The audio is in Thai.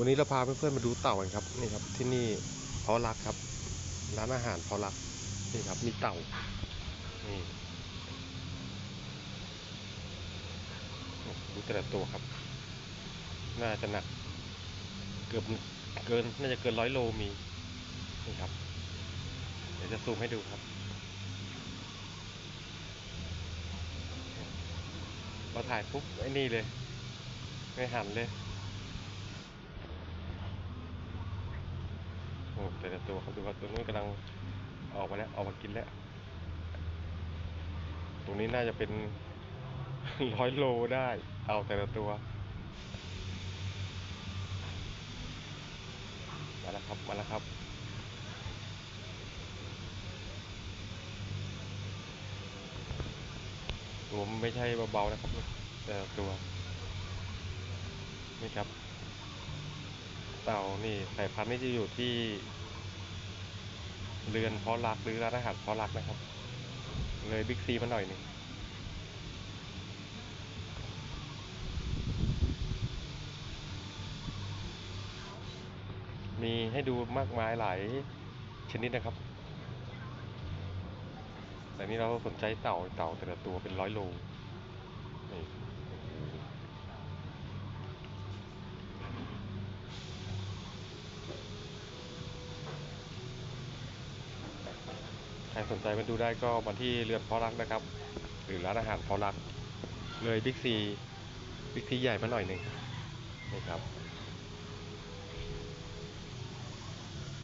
วันนี้เราพาเพื่อนๆมาดูเต่ากันครับนี่ครับที่นี่เพาะรักครับ ร้านอาหารเพาะรักนี่ครับมีเต่านี่ดูแต่ละตัวครับ น่าจะหนัก เกือบเกินน่าจะเกินร้อยโลมีนี่ครับ เดี๋ยวจะซูมให้ดูครับพอถ่ายปุ๊บไอ้นี่เลย ไม่หันเลย โอ้ แต่ละตัวครับดูครับตัวนู้นกำลังออกมาแล้วออกมากินแล้ว ตรงนี้น่าจะเป็นร้อยโลได้ เอาแต่ละตัว มาแล้วครับ มาแล้วครับตัวไม่ใช่เบาๆนะครับแต่ละตัว นี่ครับ เต่านี่สายพันธุ์นี่จะอยู่ที่ เรือนเพาะรักหรือร้านอาหารเพาะรักนะครับ เลยบิ๊กซีมาหน่อยหนึ่งมีให้ดูมากมายหลายชนิดนะครับ แต่นี่เราสนใจเต่าเต่าแต่ละตัวเป็นร้อยโลนี่โอ้โหใค รสนใจมาดูได้ก็มาที่เรือนเพาะรักนะครับ หรือร้านอาหารเพาะรัก เลยบิ๊กซีบิ๊กซีใหญ่มาหน่อยหนึ่งนะครับ